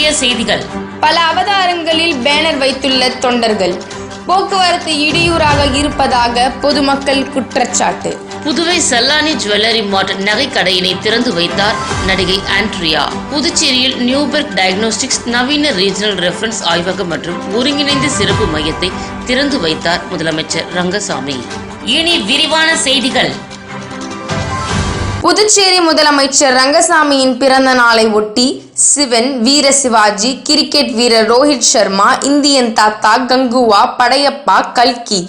முக்கிய செய்திகள். பல அவதாரங்களில் பேனர் வைத்துள்ள தொண்டர்கள். போக்குவரத்து இடையூறாக இருப்பதாக பொதுமக்கள் குற்றச்சாட்டு. புதுவை செல்லானி ஜுவல்லரி மார்ட் நகை கடையினை திறந்து வைத்தார் நடிகை ஆண்ட்ரியா. புதுச்சேரியில் நியூபெர்க் டயக்னோஸ்டிக்ஸ் நவீன ரீஜனல் ரெஃபரன்ஸ் ஆய்வகம் மற்றும் ஒருங்கிணைந்த சிறப்பு மையத்தை திறந்து வைத்தார் முதலமைச்சர் ரங்கசாமி. இனி விரிவான செய்திகள். புதுச்சேரி முதலமைச்சர் ரங்கசாமியின் பிறந்த நாளை ஒட்டி சிவன் வீர சிவாஜி கிரிக்கெட் வீரர் ரோஹித் சர்மா இந்தியன் தாத்தா கங்குவா படையப்பா கல்கி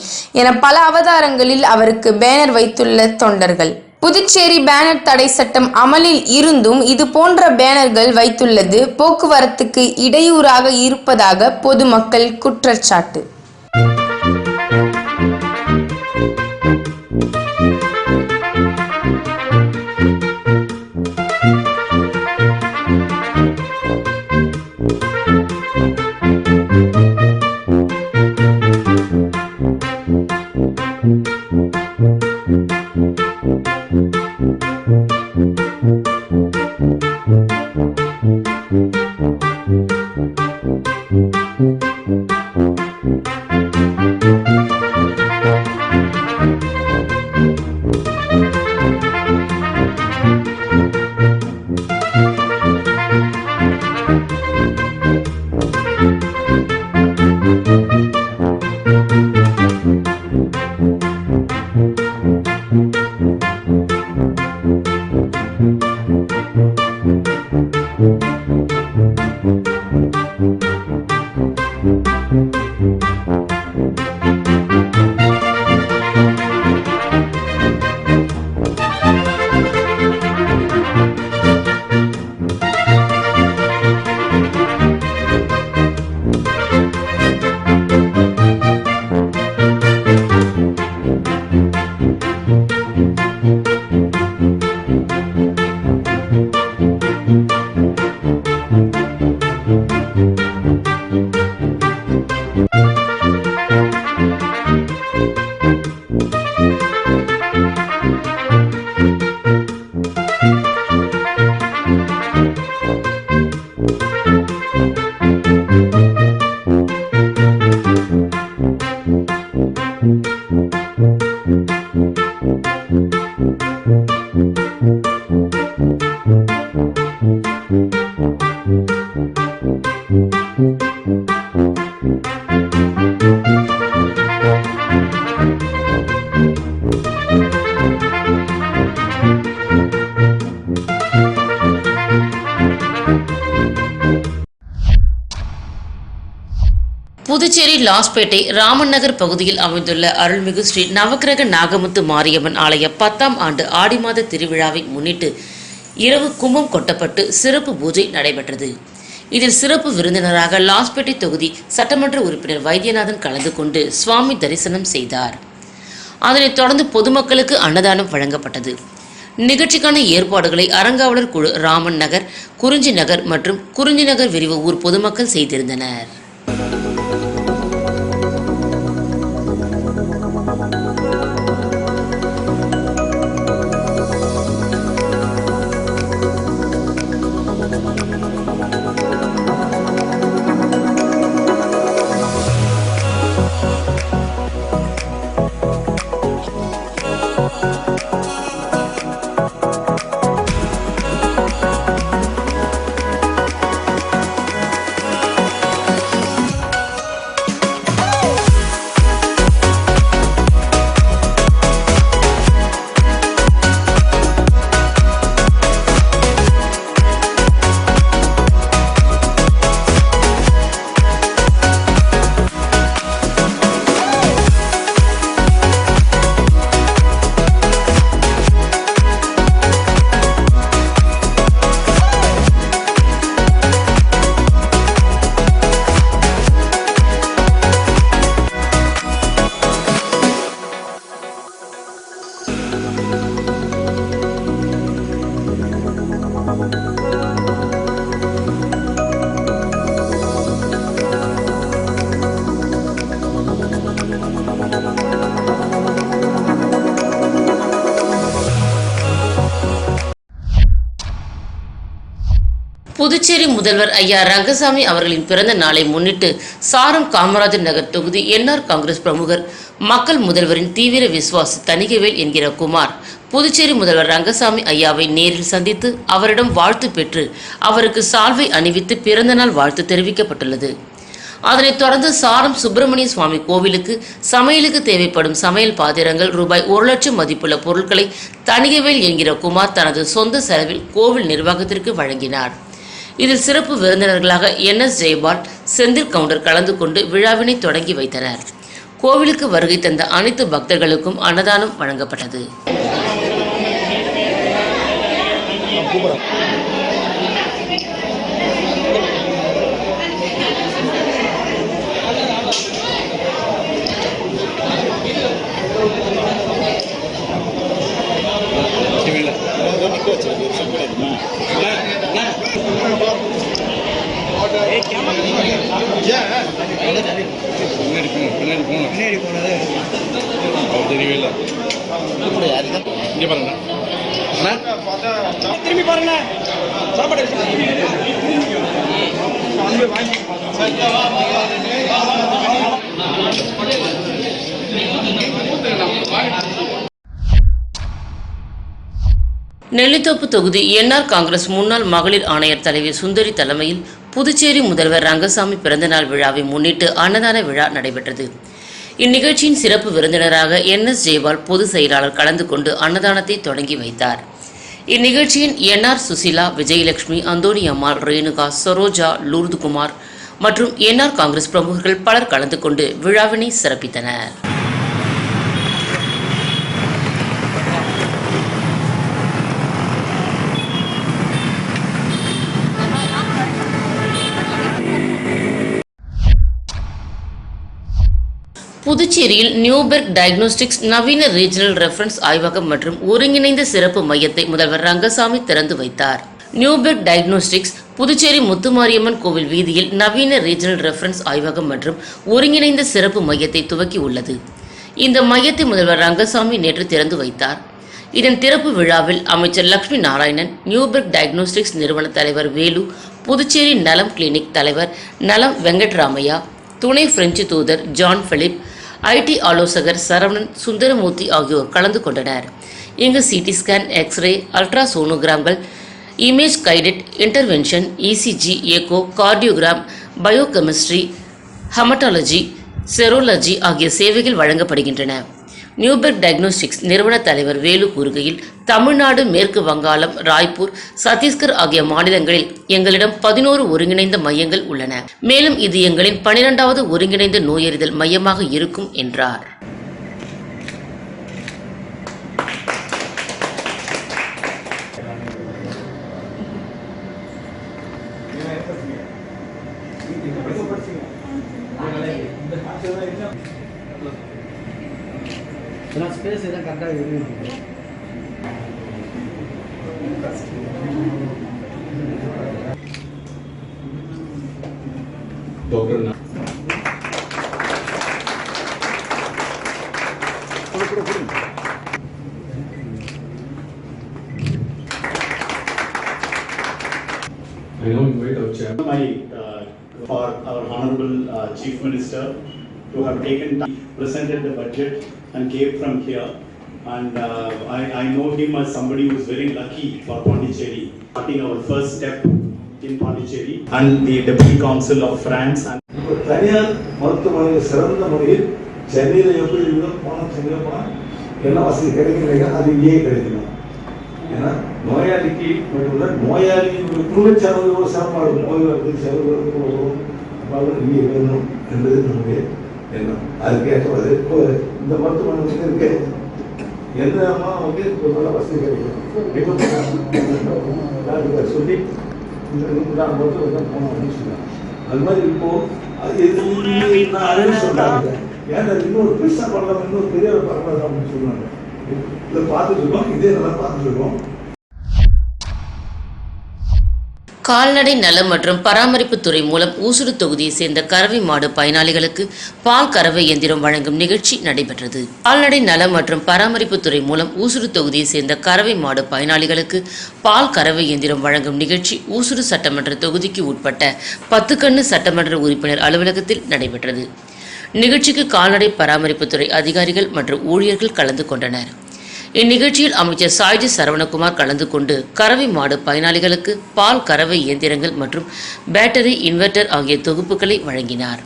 என பல அவதாரங்களில் அவருக்கு பேனர் வைத்துள்ள தொண்டர்கள். புதுச்சேரி பேனர் தடை சட்டம் அமலில் இருந்தும் இது போன்ற பேனர்கள் வைத்துள்ளது போக்குவரத்துக்கு இடையூறாக இருப்பதாக பொதுமக்கள் குற்றச்சாட்டு. புதுச்சேரி லாஸ்பேட்டை ராமன் நகர் பகுதியில் அமைந்துள்ள அருள்மிகு ஸ்ரீ நவக்கிரக நாகமுத்து மாரியம்மன் ஆலய பத்தாம் ஆண்டு ஆடி மாத திருவிழாவை முன்னிட்டு இரவு கும்பம் கொட்டப்பட்டு சிறப்பு பூஜை நடைபெற்றது. இதில் சிறப்பு விருந்தினராக லாஸ்பேட்டை தொகுதி சட்டமன்ற உறுப்பினர் வைத்தியநாதன் கலந்து கொண்டு சுவாமி தரிசனம் செய்தார். அதனைத் தொடர்ந்து பொதுமக்களுக்கு அன்னதானம் வழங்கப்பட்டது. நிகழ்ச்சிக்கான ஏற்பாடுகளை அறங்காவலர் குழு ராமன் நகர் குறிஞ்சி நகர் மற்றும் குறிஞ்சி நகர் விரிவு ஊர் பொதுமக்கள் செய்திருந்தனர். புதுச்சேரி முதல்வர் ஐயா ரங்கசாமி அவர்களின் பிறந்த நாளை முன்னிட்டு சாரம் காமராஜர் நகர் தொகுதி என்ஆர் காங்கிரஸ் பிரமுகர் மக்கள் முதல்வரின் தீவிர விசுவாசி தணிகைவேல் என்கிற குமார் புதுச்சேரி முதல்வர் ரங்கசாமி ஐயாவை நேரில் சந்தித்து அவரிடம் வாழ்த்து பெற்று அவருக்கு சால்வை அணிவித்து பிறந்தநாள் வாழ்த்து தெரிவிக்கப்பட்டுள்ளது. அதனைத் தொடர்ந்து சாரம் சுப்பிரமணிய சுவாமி கோவிலுக்கு சமையலுக்கு தேவைப்படும் சமையல் பாத்திரங்கள் ரூபாய் ஒரு லட்சம் மதிப்புள்ள பொருட்களை தணிகவேல் என்கிற குமார் தனது சொந்த செலவில் கோவில் நிர்வாகத்திற்கு வழங்கினார். இதில் சிறப்பு விருந்தினர்களாக என் எஸ் ஜெயபால் செந்தில் கவுண்டர் கலந்து கொண்டு விழாவினை தொடங்கி வைத்தனர். கோவிலுக்கு வருகை தந்த அனைத்து பக்தர்களுக்கும் அன்னதானம் வழங்கப்பட்டது. போனது அவர் தெரியவே இல்லை. இங்கே பாருங்க. திரும்பி பாருங்க. சாப்பாடு நெல்லித்தோப்பு தொகுதி என்ஆர் காங்கிரஸ் முன்னாள் மகளிர் ஆணையர் தலைவி சுந்தரி தலைமையில் புதுச்சேரி முதல்வர் ரங்கசாமி பிறந்தநாள் விழாவை முன்னிட்டு அன்னதான விழா நடைபெற்றது. இந்நிகழ்ச்சியின் சிறப்பு விருந்தினராக என் எஸ் ஜெய்வால் பொதுச் செயலாளர் கலந்து கொண்டு அன்னதானத்தை தொடங்கி வைத்தார். இந்நிகழ்ச்சியின் N R Susila Vijayalakshmi Anthony Ammal Renuka Saroja Lourdukumar மற்றும் என்ஆர் காங்கிரஸ் பிரமுகர்கள் பலர் கலந்து கொண்டு விழாவினை சிறப்பித்தனர். புதுச்சேரியில் நியூபெர்க் டயக்னோஸ்டிக்ஸ் நவீன ரீஜனல் ரெஃபரன்ஸ் ஆய்வகம் மற்றும் ஒருங்கிணைந்த சிறப்பு மையத்தை முதல்வர் ரங்கசாமி திறந்து வைத்தார். நியூபெர்க் டயக்னோஸ்டிக்ஸ் புதுச்சேரி முத்துமாரியம்மன் கோவில் வீதியில் நவீன ரீஜனல் ரெஃபரன்ஸ் ஆய்வகம் மற்றும் ஒருங்கிணைந்த சிறப்பு மையத்தை துவக்கி உள்ளது. இந்த மையத்தை முதல்வர் ரங்கசாமி நேற்று திறந்து வைத்தார். இதன் திறப்பு விழாவில் அமைச்சர் லக்ஷ்மி நாராயணன் நியூபெர்க் டயக்னோஸ்டிக்ஸ் நிறுவன தலைவர் வேலு புதுச்சேரி நலம் கிளினிக் தலைவர் நலம் வெங்கட்ராமையா துணை பிரெஞ்சு தூதர் ஜான் பிலிப் ஐடி ஆலோசகர் சரவணன் சுந்தரமூர்த்தி ஆகியோர் கலந்து கொண்டனர். இங்கு CT scan x ray ultra சோனோகிராம்கள் image guided intervention ECG echo cardiogram biochemistry haematology serology ஆகிய சேவைகள் வழங்கப்படுகின்றன. நியூபெர்க் டயக்னோஸ்டிக்ஸ் நிறுவன தலைவர் வேலு கூறுகையில் தமிழ்நாடு மேற்கு வங்காளம் ராய்ப்பூர் சத்தீஸ்கர் ஆகிய மாநிலங்களில் எங்களிடம் பதினோரு ஒருங்கிணைந்த மையங்கள் உள்ளன. மேலும் இது எங்களின் பனிரெண்டாவது ஒருங்கிணைந்த நோயறிதல் மையமாக இருக்கும் என்றார். Dhaka I know you wait. My, uh, for our Honorable uh, Chief Minister to have taken time, presented the budget and gave from here. And uh, I, I know him as somebody who is very lucky for Pondicherry, starting our first step in Pondicherry. And the deputy council of France and தனியார் மருத்துவமனையில் சிறந்த முறையில் சென்னையில் எப்படி இருக்கோ போனால் சென்னையில் போனால் என்ன வசதி கிடைக்கலையா அது இங்கேயே கிடைக்கணும் ஏன்னா நோயாளிக்கு மட்டும் இல்லை நோயாளி குடும்ப செலவு ஒரு சாப்பாடு நோய் வருது செலவு வருது இங்கே வேணும் என்பது நம்முடைய எண்ணம். அதுக்கேற்றது இந்த மருத்துவமனை வந்து இருக்கு. எந்த அம்மா வந்து ஒரு நல்ல வசதி கிடைக்கும் சொல்லி நான் போனோம் அப்படின்னு சொன்னாங்க அது மாதிரி இப்போ அது நான் அழகு சொல்றாங்க. ஏன்னா இன்னொரு பெருசா பண்ணலாம் இன்னொரு பெரிய பண்ணலாம் அப்படின்னு சொல்லுவாங்க இதை பார்த்துட்டு இருக்கோம் இதே நல்லா பார்த்துட்டு இருக்கோம். கால்நடை நலம் மற்றும் பராமரிப்புத்துறை மூலம் ஊசுடு தொகுதியை சேர்ந்த கறவை மாடு பயனாளிகளுக்கு பால் கறவை இயந்திரம் வழங்கும் நிகழ்ச்சி நடைபெற்றது. கால்நடை நலம் மற்றும் பராமரிப்புத்துறை மூலம் ஊசுடு தொகுதியை சேர்ந்த கறவை மாடு பயனாளிகளுக்கு பால் கறவை இயந்திரம் வழங்கும் நிகழ்ச்சி ஊசுடு சட்டமன்ற தொகுதிக்கு உட்பட்ட பத்துக்கண்ணு சட்டமன்ற உறுப்பினர் அலுவலகத்தில் நடைபெற்றது. நிகழ்ச்சிக்கு கால்நடை பராமரிப்புத்துறை அதிகாரிகள் மற்றும் ஊழியர்கள் கலந்து கொண்டனர். இந்நிகழ்ச்சியில் அமைச்சர் சாய்ஜி சரவணகுமார் கலந்து கொண்டு கறவை மாடு பயனாளிகளுக்கு பால் கறவை இயந்திரங்கள் மற்றும் பேட்டரி இன்வெர்ட்டர் ஆகிய தொகுப்புகளை வழங்கினார்.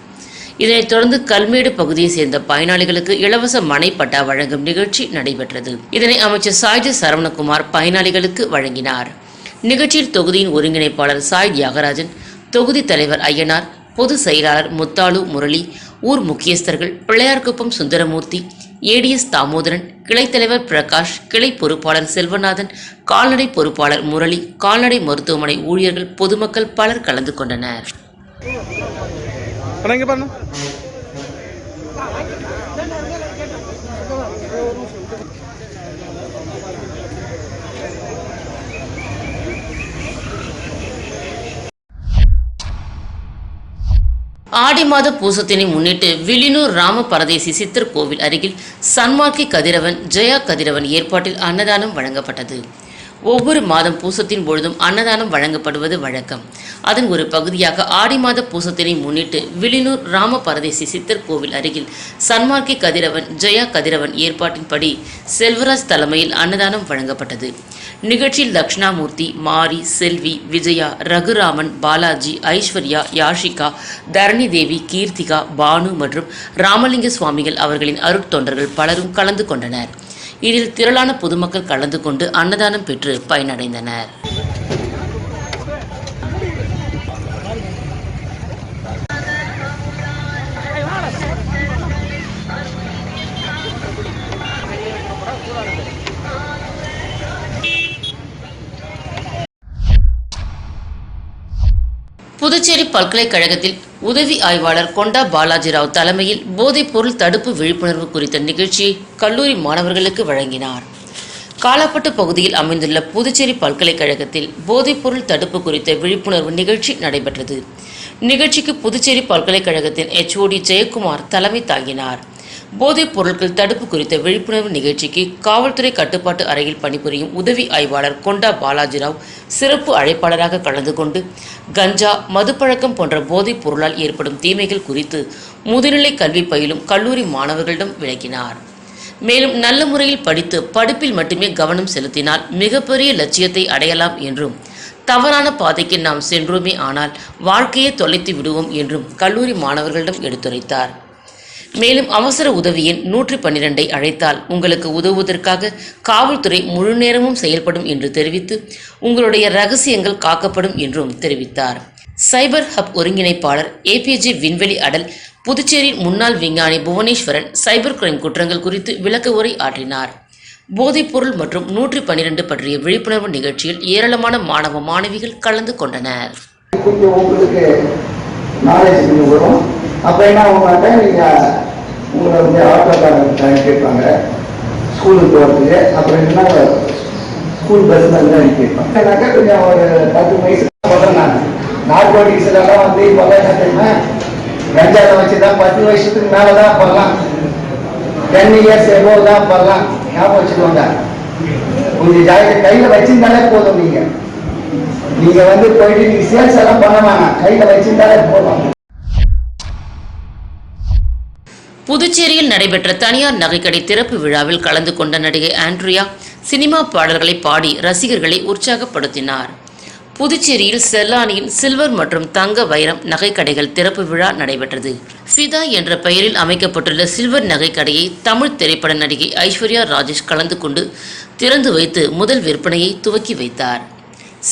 இதனைத் தொடர்ந்து கல்மேடு பகுதியைச் சேர்ந்த பயனாளிகளுக்கு இலவச மனைப்பட்டா வழங்கும் நிகழ்ச்சி நடைபெற்றது. இதனை அமைச்சர் சாய்ஜி சரவணகுமார் பயனாளிகளுக்கு வழங்கினார். நிகழ்ச்சியில் தொகுதியின் ஒருங்கிணைப்பாளர் சாய் தியாகராஜன் தொகுதி தலைவர் ஐயனார் பொதுச் செயலாளர் முத்தாலு முரளி ஊர் முக்கியஸ்தர்கள் பிள்ளையார்குப்பம் சுந்தரமூர்த்தி ஏடிஎஸ் தாமோதரன் கிளைத்தலைவர் பிரகாஷ் கிளை பொறுப்பாளர் செல்வநாதன் கால்நடை பொறுப்பாளர் முரளி கால்நடை மருத்துவமனை ஊழியர்கள் பொதுமக்கள் பலர் கலந்து கொண்டனர். ஆடி மாத பூசத்தினை முன்னிட்டு வில்லினூர் ராம பரதேசி சித்தர் கோவில் அருகில் சன்மார்க்கி கதிரவன் ஜெயா கதிரவன் ஏற்பாட்டில் அன்னதானம் வழங்கப்பட்டது. ஒவ்வொரு மாதம் பூசத்தின் பொழுதும் அன்னதானம் வழங்கப்படுவது வழக்கம். அதன் ஒரு பகுதியாக ஆடி மாத பூசத்தினை முன்னிட்டு விழினூர் ராம பரதேசி சித்தர் கோவில் அருகில் சன்மார்க்கி கதிரவன் ஜெயா கதிரவன் ஏற்பாட்டின்படி செல்வராஜ் தலைமையில் அன்னதானம் வழங்கப்பட்டது. நிகழ்ச்சியில் தக்ஷணாமூர்த்தி மாரி செல்வி விஜயா ரகுராமன் பாலாஜி ஐஸ்வர்யா யாஷிகா தரணி தேவி கீர்த்திகா பானு மற்றும் ராமலிங்க சுவாமிகள் அவர்களின் அருட்தொண்டர்கள் பலரும் கலந்து கொண்டனர். இதில் திரளான பொதுமக்கள் கலந்து கொண்டு அன்னதானம் பெற்று பயனடைந்தனர். புதுச்சேரி பல்கலைக்கழகத்தில் உதவி ஆய்வாளர் கொண்டா பாலாஜிராவ் தலைமையில் போதைப்பொருள் தடுப்பு விழிப்புணர்வு குறித்த நிகழ்ச்சியை கல்லூரி மாணவர்களுக்கு வழங்கினார். காலாப்பட்டு பகுதியில் அமைந்துள்ள புதுச்சேரி பல்கலைக்கழகத்தில் போதைப்பொருள் தடுப்பு குறித்த விழிப்புணர்வு நிகழ்ச்சி நடைபெற்றது. நிகழ்ச்சிக்கு புதுச்சேரி பல்கலைக்கழகத்தின் எச்ஓடி ஜெயக்குமார் தலைமை தாங்கினார். போதைப் பொருட்கள் தடுப்பு குறித்த விழிப்புணர்வு நிகழ்ச்சிக்கு காவல்துறை கட்டுப்பாட்டு அறையில் பணிபுரியும் உதவி ஆய்வாளர் கொண்டா பாலாஜிராவ் சிறப்பு அழைப்பாளராக கலந்து கொண்டு கஞ்சா மதுப்பழக்கம் போன்ற போதைப் பொருளால் ஏற்படும் தீமைகள் குறித்து முதுநிலை கல்வி பயிலும் கல்லூரி மாணவர்களிடம் விளக்கினார். மேலும் நல்ல முறையில் படித்து படிப்பில் மட்டுமே கவனம் செலுத்தினால் மிகப்பெரிய லட்சியத்தை அடையலாம் என்றும் தவறான பாதைக்கு நாம் சென்றோமே ஆனால் வாழ்க்கையை தொலைத்து விடுவோம் என்றும் கல்லூரி மாணவர்களிடம் எடுத்துரைத்தார். மேலும் அவசர உதவி எண் நூற்றி பன்னிரெண்டை அழைத்தால் உங்களுக்கு உதவுவதற்காக காவல்துறை முழு நேரமும் செயல்படும் என்று தெரிவித்து உங்களுடைய ரகசியங்கள் காக்கப்படும் என்றும் தெரிவித்தார். சைபர் ஹப் ஒருங்கிணைப்பாளர் ஏபிஜே விண்வெளி அடல் புதுச்சேரி முன்னாள் விஞ்ஞானி புவனேஸ்வரன் சைபர் கிரைம் குற்றங்கள் குறித்து விளக்க உரை ஆற்றினார். போதைப்பொருள் மற்றும் நூற்றி பன்னிரண்டு பற்றிய விழிப்புணர்வு நிகழ்ச்சியில் ஏராளமான மாணவ மாணவிகள் கலந்து கொண்டனர். கொஞ்சம் அப்போ என்ன ஆகுமாட்டா நீங்கள் உங்களை வந்து ஆட்டோக்காரங்க கேட்பாங்க. ஸ்கூலுக்கு போகிறதுக்கு அப்புறம் என்ன ஸ்கூல் பஸ் வந்து அனுப்பியிருப்பாங்க ஏன்னாக்கா கொஞ்சம் ஒரு பத்து வயசு சொல்கிறேன் நான் நார்கோட்டிக்ஸ் எல்லாம் வந்து இப்போல்லாம் என்ன தெரியுமா? கஞ்சாவை வச்சு தான் பத்து வயசுக்கு மேலே தான் பண்ணலாம் டென் இயர்ஸ் எவ்வளோ தான் பண்ணலாம் ஞாபகம் வச்சுக்கோங்க. கொஞ்சம் ஜாக்கிரதை. கையில் வச்சிருந்தாலே போதும் நீங்கள் நீங்க வந்து போயிட்டு நீங்க சேல்ஸ் எல்லாம் பண்ண வேணாம். கையில வச்சிருந்தாலே போதும். புதுச்சேரியில் நடைபெற்ற தனியார் நகைக்கடை திறப்பு விழாவில் கலந்து கொண்ட நடிகை ஆண்ட்ரியா சினிமா பாடல்களை பாடி ரசிகர்களை உற்சாகப்படுத்தினார். புதுச்சேரியில் செல்லானியின் சில்வர் மற்றும் தங்க வைரம் நகைக்கடைகள் திறப்பு விழா நடைபெற்றது. ஃபிதா என்ற பெயரில் அமைக்கப்பட்டுள்ள சில்வர் நகைக்கடையை தமிழ் திரைப்பட நடிகை ஐஸ்வர்யா ராஜேஷ் கலந்து கொண்டு திறந்து வைத்து முதல் விற்பனையை துவக்கி வைத்தார்.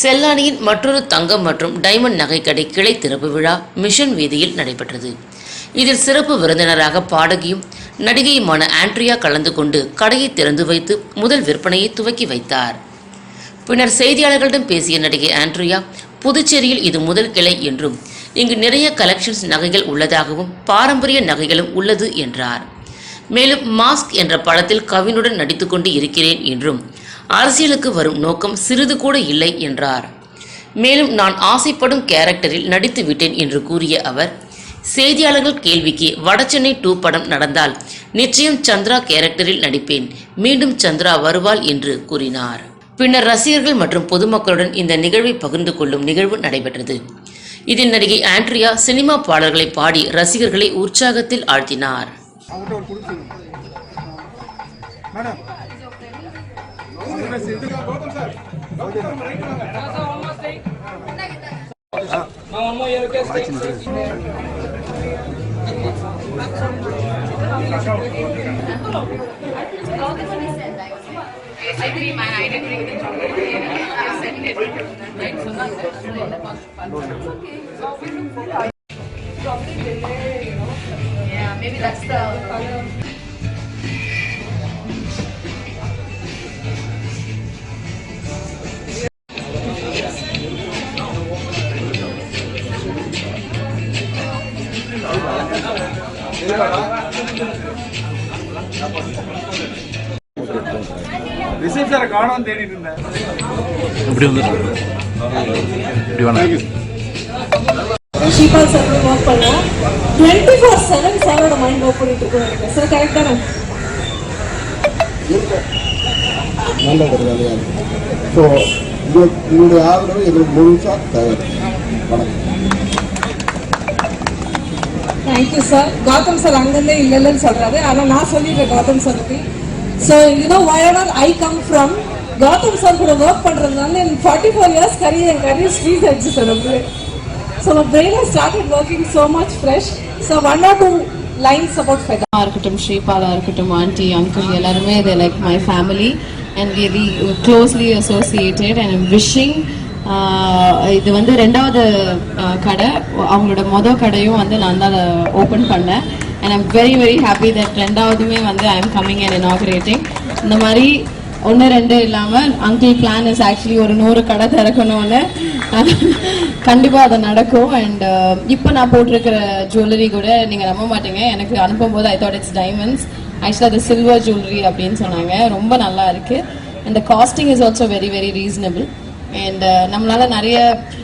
செல்லானியின் மற்றொரு தங்கம் மற்றும் டைமண்ட் நகைக்கடை கிளை திறப்பு விழா மிஷன் வீதியில் நடைபெற்றது. இதில் சிறப்பு விருந்தினராக பாடகியும் நடிகையுமான ஆண்ட்ரியா கலந்து கொண்டு கடையை திறந்து வைத்து முதல் விற்பனையை துவக்கி வைத்தார். பின்னர் செய்தியாளர்களிடம் பேசிய நடிகை ஆண்ட்ரியா புதுச்சேரியில் இது முதல் கிளை என்றும் இங்கு நிறைய கலெக்ஷன்ஸ் நகைகள் உள்ளதாகவும் பாரம்பரிய நகைகளும் உள்ளது என்றார். மேலும் மாஸ்க் என்ற படத்தில் கவினுடன் நடித்துக்கொண்டு இருக்கிறேன் என்றும் அரசியலுக்கு வரும் நோக்கம் சிறிது கூட இல்லை என்றார். மேலும் நான் ஆசைப்படும் கேரக்டரில் நடித்து விட்டேன் என்று கூறிய அவர் செய்தியாளர்கள் கேள்விக்கு வடசென்னை டூ படம் நடந்தால் நிச்சயம் சந்திரா கேரக்டரில் நடிப்பேன். மீண்டும் சந்திரா வருவாள் என்று கூறினார். பின்னர் ரசிகர்கள் மற்றும் பொதுமக்களுடன் இந்த நிகழ்வை பகிர்ந்து கொள்ளும் நிகழ்வு நடைபெற்றது. இதில் நடிகை ஆண்ட்ரியா சினிமா பாடல்களை பாடி ரசிகர்களை உற்சாகத்தில் ஆழ்த்தினார். I agree, man. I didn't bring the chocolate. I sent it. Right. So, no, that's okay. So, we look for இப்படி வந்து இப்படி வேணா ஷீபா சார் ஒர்க் பண்ணோம். டுவெண்ட்டி ஃபோர் செவன் சாரோட மைண்ட் ஒர்க் பண்ணிட்டு இருக்கோம் சார் கரெக்ட் தானே? நல்ல ஒரு வேலையாக இருக்கும் ஸோ உங்களுடைய ஆதரவு எங்களுக்கு முழுசாக தேவை வணக்கம். தேங்க்யூ சார் கௌதம் சார் அங்கிருந்தே இல்ல இல்லைன்னு சொல்றாரு. ஆனா நான் சொல்லிடுறேன் கௌதம் சார் பத்தி. So you know I come from Gautham sir கூட ஒர்க் பண்ணுறதுனால என் ஃபார்ட்டி ஃபோர் இயர்ஸ் கரியர் என் கரியர் ஸ்ட்ரீட் ஆச்சு சார் அப்படியே so my brain started working so much fresh so one or two lines about ஃபெதா இருக்கட்டும் ஸ்ரீபாலா இருக்கட்டும் aunty uncle எல்லாருமே இது like my family and very closely associated and wishing இது வந்து ரெண்டாவது uh, கடை. அவங்களோட மொதல் கடையும் வந்து நான் தான் அதை ஓப்பன் பண்ணேன். And I'm very very happy that ரெண்டாவதுமே வந்து I am coming and inaugurating இந்த மாதிரி ஒன்று ரெண்டு இல்லாமல் அங்கிள் பிளான் இஸ் ஆக்சுவலி ஒரு நூறு கடை திறக்கணும்னு. கண்டிப்பாக அது நடக்கும். அண்ட் uh, இப்போ நான் போட்டிருக்கிற ஜுவல்லரி கூட நீங்கள் நம்ப மாட்டீங்க. எனக்கு அனுப்பும்போது ஐ தாட் இட்ஸ் டைமண்ட்ஸ் ஆக்சுவலாக அது சில்வர் ஜுவல்லரி அப்படின்னு சொன்னாங்க. ரொம்ப நல்லா இருக்குது and costing is also very very reasonable and uh, நம்மளால நிறைய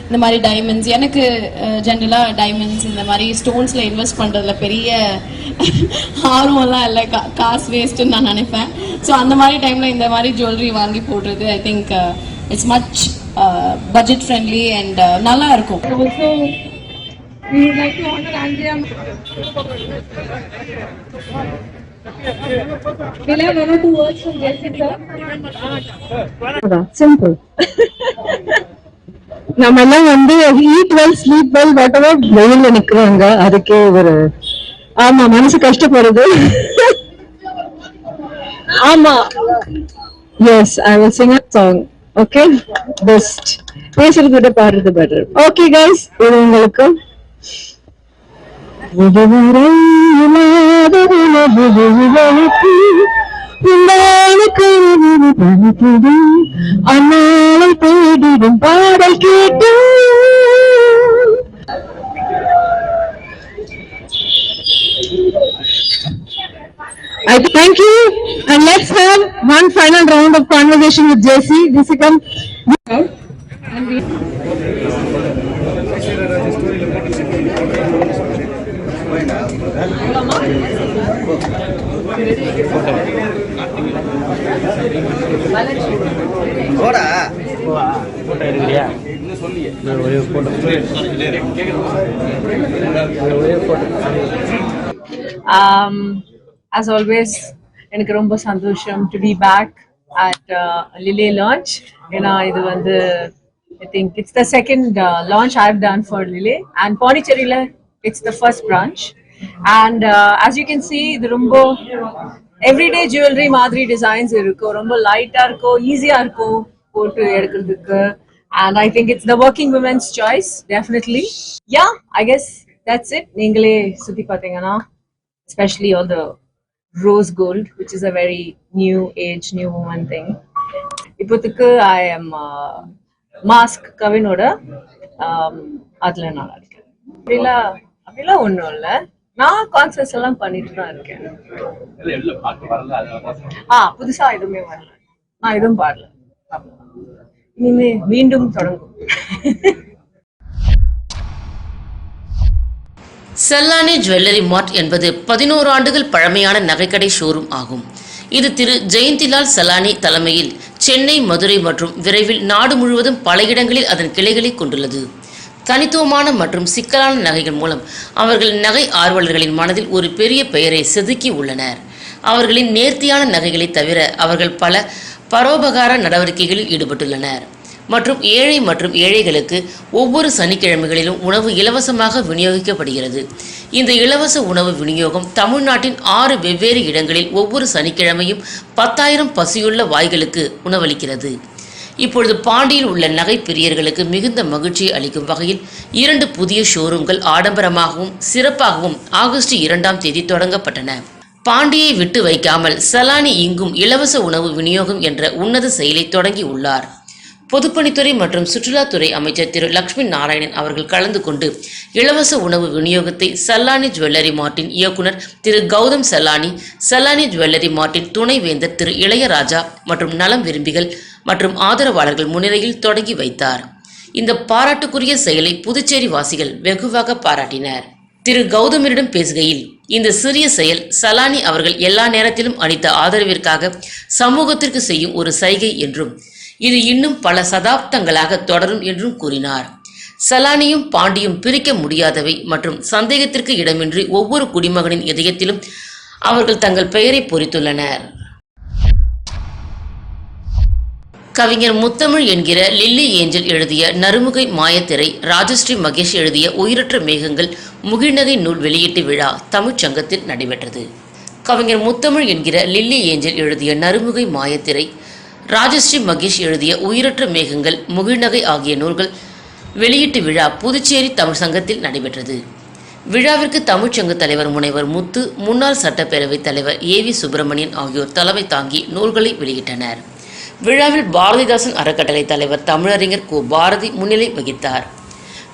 இந்த மாதிரி டைமண்ட்ஸ் எனக்கு uh, ஜென்ரலாக டைமண்ட்ஸ் இந்த மாதிரி ஸ்டோன்ஸில் இன்வெஸ்ட் பண்ணுறதுல பெரிய ஆர்வம்லாம் இல்லை. கா காசு வேஸ்ட்டுன்னு நான் நினைப்பேன். ஸோ அந்த மாதிரி டைமில் இந்த மாதிரி ஜுவல்லரி வாங்கி போடுறது I think it's much budget friendly and நல்லா இருக்கும். We would like to honor Andrea. Will I have one or two words from Jesse, sir? Simple நம்ம எல்லாம் வந்து eat well sleep well whatever வெயில்ல நிக்கிறாங்க அதுக்கே ஒரு ஆமா மனசு கஷ்டப்படுது ஆமா yes I will sing a song okay best பேசுறது விட பாடுறது பெட்டர் ஓகே கைஸ் இது உங்களுக்கு இதுவரை இல்லாத உணர்வு உலகுக்கு உங்களுக்கு பணித்திடும் அந்நாளை தேடிடும் பாடல் கேட்டு I thank you and let's have one final round of conversation with JC. This come. Um, as always, எனக்கு ரொம்ப சந்தோஷம் to be back at Lile launch ஏன்னா இது வந்து I think it's the second launch I have done for Lile and பாண்டிச்சேரியில் it's the first branch and as you can see இது ரொம்ப everyday jewellery மாதிரி டிசைன்ஸ் இருக்கும். ரொம்ப லைட்டா இருக்கும் ஈஸியா இருக்கும் போட்டு எடுக்கிறதுக்கு. And I think it's the working women's choice definitely yeah I guess that's it நீங்களே சுத்தி பார்த்தீங்கன்னா especially all the rose gold, which is a very new age, new woman thing. இப்போத்துக்கு ஐ எம் மாஸ்க் கவினோட um, அதில் நான் இருக்கேன் அப்படிலாம் அப்படிலாம் ஒன்றும் இல்லை. நான் கான்சர்ட்ஸ் எல்லாம் பண்ணிட்டு தான் இருக்கேன். ஆ புதுசா எதுவுமே வரல. நான் எதுவும் பாடல. இனிமே மீண்டும் தொடங்கும் செல்லானி ஜுவல்லரி மார்ட் என்பது பதினோரு ஆண்டுகள் பழமையான நகைக்கடை ஷோரூம் ஆகும். இது திரு ஜெயந்திலால் சலானி தலைமையில் சென்னை மதுரை மற்றும் விரைவில் நாடு முழுவதும் பல இடங்களில் அதன் கிளைகளை கொண்டுள்ளது. தனித்துவமான மற்றும் சிக்கலான நகைகள் மூலம் அவர்கள் நகை ஆர்வலர்களின் மனதில் ஒரு பெரிய பெயரை செதுக்கி உள்ளனர். அவர்களின் நேர்த்தியான நகைகளை தவிர அவர்கள் பல பரோபகார நடவடிக்கைகளில் ஈடுபட்டுள்ளனர். மற்றும் ஏழை மற்றும் ஏழைகளுக்கு ஒவ்வொரு சனிக்கிழமைகளிலும் உணவு இலவசமாக விநியோகிக்கப்படுகிறது. இந்த இலவச உணவு விநியோகம் தமிழ்நாட்டின் ஆறு வெவ்வேறு இடங்களில் ஒவ்வொரு சனிக்கிழமையும் பத்தாயிரம் பசியுள்ள வாய்களுக்கு உணவளிக்கிறது. இப்பொழுது பாண்டியில் உள்ள நகை பிரியர்களுக்கு மிகுந்த மகிழ்ச்சியை அளிக்கும் வகையில் இரண்டு புதிய ஷோரூம்கள் ஆடம்பரமாகவும் சிறப்பாகவும் ஆகஸ்ட் இரண்டாம் தேதி தொடங்கப்பட்டன. பாண்டியை விட்டு வைக்காமல் சலானி இங்கும் இலவச உணவு விநியோகம் என்ற உன்னத செயலை தொடங்கி உள்ளார். பொதுப்பணித்துறை மற்றும் சுற்றுலாத்துறை அமைச்சர் திரு லட்சுமி நாராயணன் அவர்கள் கலந்து கொண்டு இலவச உணவு விநியோகத்தை சல்லானி ஜுவல்லரி மார்ட்டின் இயக்குனர் திரு கௌதம் சல்லானி சல்லானி ஜுவல்லரி மார்ட்டின் துணைவேந்தர் திரு இளையராஜா மற்றும் நலம் விரும்பிகள் மற்றும் ஆதரவாளர்கள் முன்னிலையில் தொடங்கி வைத்தார். இந்த பாராட்டுக்குரிய செயலை புதுச்சேரி வாசிகள் வெகுவாக பாராட்டினர். திரு கௌதமரிடம் பேசுகையில் இந்த சிறிய செயல் சலானி அவர்கள் எல்லா நேரத்திலும் அளித்த ஆதரவிற்காக சமூகத்திற்கு செய்யும் ஒரு சைகை என்றும் இது இன்னும் பல சதாப்தங்களாக தொடரும் என்றும் கூறினார். சலானியும் பாண்டியும் பிரிக்க முடியாதவை மற்றும் சந்தேகத்திற்கு இடமின்றி ஒவ்வொரு குடிமகனின் இதயத்திலும் அவர்கள் தங்கள் பெயரை பொறித்துள்ளனர். கவிஞர் முத்தமிழ் என்கிற லில்லி ஏஞ்சல் எழுதிய நறுமுகை மாயத்திரை ராஜஸ்ரீ மகேஷ் எழுதிய உயிரற்ற மேகங்கள் முகிழ்நகை நூல் வெளியீட்டு விழா தமிழ்ச் சங்கத்தில் நடைபெற்றது. கவிஞர் முத்தமிழ் என்கிற லில்லி ஏஞ்சல் எழுதிய நறுமுகை மாயத்திரை ராஜஸ்ரீ மகேஷ் எழுதிய உயிரற்ற மேகங்கள் முகிழ்நகை ஆகிய நூல்கள் வெளியீட்டு விழா புதுச்சேரி தமிழ் சங்கத்தில் நடைபெற்றது. விழாவிற்கு தமிழ்ச்சங்க தலைவர் முனைவர் முத்து முன்னாள் சட்டப்பேரவைத் தலைவர் ஏ வி சுப்பிரமணியன் ஆகியோர் தலைமை தாங்கி நூல்களை வெளியிட்டனர். விழாவில் பாரதிதாசன் அறக்கட்டளை தலைவர் தமிழறிஞர் கு. பாரதி முன்னிலை வகித்தார்.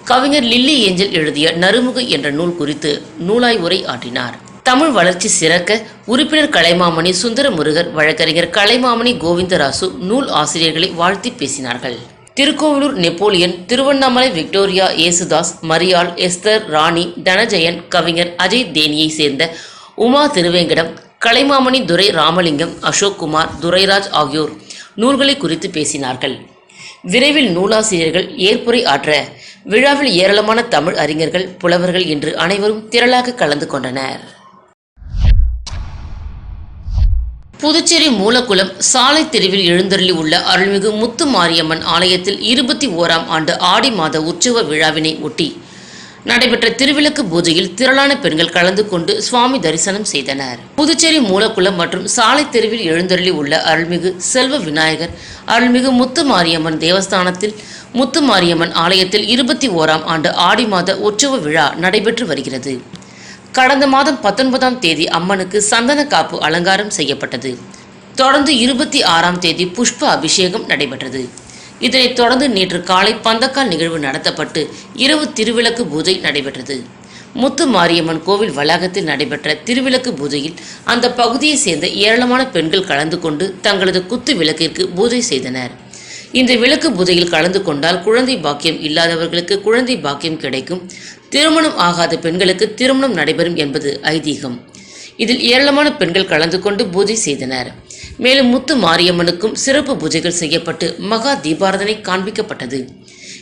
கவிஞர் லில்லி ஏஞ்சல் எழுதிய நறுமுகை என்ற நூல் குறித்து நூலாய் உரை ஆற்றினார். தமிழ் வளர்ச்சி சிறக்க உறுப்பினர் கலைமாமணி சுந்தர முருகர் வழக்கறிஞர் கலைமாமணி கோவிந்தராசு நூல் ஆசிரியர்களை வாழ்த்தி பேசினார்கள். Tirukkoilur Napoleon Tiruvannamalai Victoria Yesudas Mariyal Esther Rani Dhanajayan கவிஞர் அஜய் தேனியை சேர்ந்த உமா திருவேங்கடம் கலைமாமணி துரை ராமலிங்கம் அசோக்குமார் துரைராஜ் ஆகியோர் நூல்களை குறித்து பேசினார்கள். விரைவில் நூலாசிரியர்கள் ஏற்புரை ஆற்ற விழாவில் ஏராளமான தமிழ் அறிஞர்கள் புலவர்கள் என்று அனைவரும் திரளாக கலந்து கொண்டனர். புதுச்சேரி மூலக்குளம் சாலை தெருவில் எழுந்தருளி உள்ள அருள்மிகு முத்து மாரியம்மன் ஆலயத்தில் இருபத்தி ஓராம் ஆண்டு ஆடி மாத உற்சவ விழாவினை ஒட்டி நடைபெற்ற திருவிளக்கு பூஜையில் திரளான பெண்கள் கலந்து கொண்டு சுவாமி தரிசனம் செய்தனர். புதுச்சேரி மூலக்குளம் மற்றும் சாலை தெருவில் எழுந்தருளி உள்ள அருள்மிகு செல்வ விநாயகர் அருள்மிகு முத்து மாரியம்மன் தேவஸ்தானத்தில் முத்து மாரியம்மன் ஆலயத்தில் இருபத்தி ஓராம் ஆண்டு ஆடி மாத உற்சவ விழா நடைபெற்று வருகிறது. கடந்த மாதம் பத்தொன்பதாம் தேதி அம்மனுக்கு சந்தன காப்பு அலங்காரம் செய்யப்பட்டது. தொடர்ந்து இருபத்தி ஆறாம் தேதி புஷ்ப அபிஷேகம் நடைபெற்றது. இதனைத் தொடர்ந்து நேற்று காலை பந்தக்கால் நிகழ்வு நடத்தப்பட்டு இரவு திருவிளக்கு பூஜை நடைபெற்றது. முத்து மாரியம்மன் கோவில் வளாகத்தில் நடைபெற்ற திருவிளக்கு பூஜையில் அந்த பகுதியைச் சேர்ந்த ஏராளமான பெண்கள் கலந்து கொண்டு தங்களது குத்து விளக்கிற்கு பூஜை செய்தனர். இந்த விளக்கு பூஜையில் கலந்து கொண்டால் குழந்தை பாக்கியம் இல்லாதவர்களுக்கு குழந்தை பாக்கியம் கிடைக்கும். திருமணம் ஆகாத பெண்களுக்கு திருமணம் நடைபெறும் என்பது ஐதீகம். இதில் ஏராளமான பெண்கள் கலந்து கொண்டு பூஜை செய்தனர். மேலும் முத்து மாரியம்மனுக்கும் சிறப்பு பூஜைகள் செய்யப்பட்டு மகா தீபாரதனை காண்பிக்கப்பட்டது.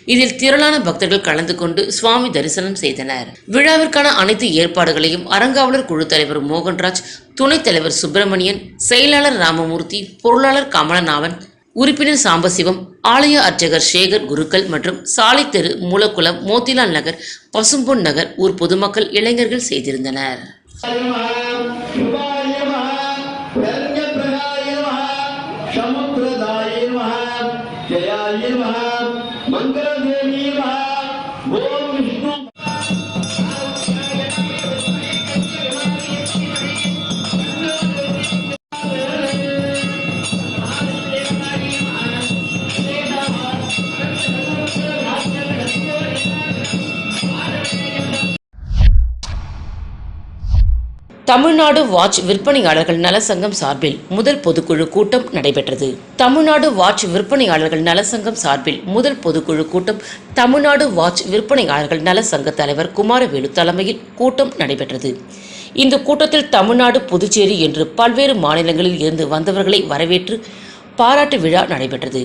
இதில் திரளான பக்தர்கள் கலந்து கொண்டு சுவாமி தரிசனம் செய்தனர். விழாவிற்கான அனைத்து ஏற்பாடுகளையும் அறங்காவலர் குழு தலைவர் மோகன்ராஜ் துணைத் தலைவர் சுப்பிரமணியன் செயலாளர் ராமமூர்த்தி பொருளாளர் கமலநாதன் உறுப்பினர் சாம்பசிவம் ஆலய அர்ச்சகர் சேகர் குருக்கள் மற்றும் சாலை தெரு மூலக்குளம் மோத்திலால் நகர் பசும்பொன் நகர் ஊர் பொதுமக்கள் இளைஞர்கள் செய்திருந்தனர். தமிழ்நாடு வாட்ச் விற்பனையாளர்கள் நலசங்கம் சார்பில் முதல் பொதுக்குழு கூட்டம் நடைபெற்றது. தமிழ்நாடு வாட்ச் விற்பனையாளர்கள் நலசங்கம் சார்பில் முதல் பொதுக்குழு கூட்டம் தமிழ்நாடு வாட்ச் விற்பனையாளர்கள் நலசங்க தலைவர் குமாரவேலு தலைமையில் கூட்டம் நடைபெற்றது. இந்த கூட்டத்தில் தமிழ்நாடு புதுச்சேரி என்று பல்வேறு மாநிலங்களில் இருந்து வந்தவர்களை வரவேற்று பாராட்டு விழா நடைபெற்றது.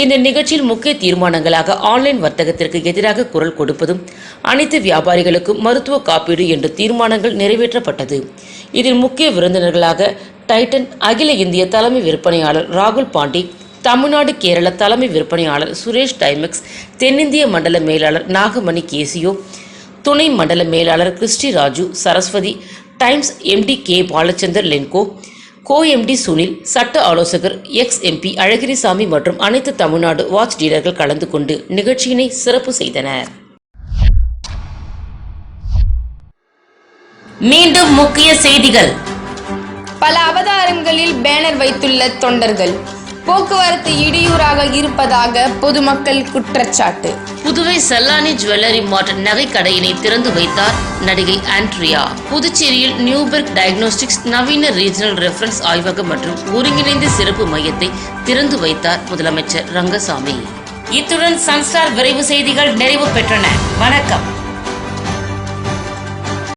இந்த நிகழ்ச்சியில் முக்கிய தீர்மானங்களாக ஆன்லைன் வர்த்தகத்திற்கு எதிராக குரல் கொடுப்பதும் அனைத்து வியாபாரிகளுக்கும் மருத்துவ காப்பீடு என்ற தீர்மானங்கள் நிறைவேற்றப்பட்டது. இதில் முக்கிய விருந்தினர்களாக டைட்டன் அகில இந்திய தலைமை விற்பனையாளர் ராகுல் பாண்டி தமிழ்நாடு கேரள தலைமை விற்பனையாளர் சுரேஷ் டைமெக்ஸ் தென்னிந்திய மண்டல மேலாளர் நாகமணி கேசியோ துணை மண்டல மேலாளர் Christy Raju Saraswathi Times MD K Balachander Lenco co MD Sunil சட்ட ஆலோசகர் எக்ஸ் எம்பி அழகிரிசாமி மற்றும் அனைத்து தமிழ்நாடு வாட்ச் டீலர்கள் கலந்து கொண்டு நிகழ்ச்சியினை சிறப்பு செய்தனர். மீண்டும் முக்கிய செய்திகள். பல அவதாரங்களில் பேனர் வைத்துள்ள தொண்டர்கள். போக்குவரத்து இடையூறாக இருப்பதாக பொதுமக்கள் குற்றச்சாட்டு. புதுவை செல்லானி ஜுவல்லரி மார்ட் நகை கடையினை திறந்து வைத்தார் நடிகை ஆண்ட்ரியா. புதுச்சேரியில் நியூபெர்க் டயக்னோஸ்டிக்ஸ் நவீன ரீஜனல் ரெஃபரன்ஸ் ஆய்வகம் மற்றும் ஒருங்கிணைந்த சிறப்பு மையத்தை திறந்து வைத்தார் முதலமைச்சர் ரங்கசாமி. இத்துடன் சன்ஸ்டார் விரைவு செய்திகள் நிறைவு பெற்றன. வணக்கம்.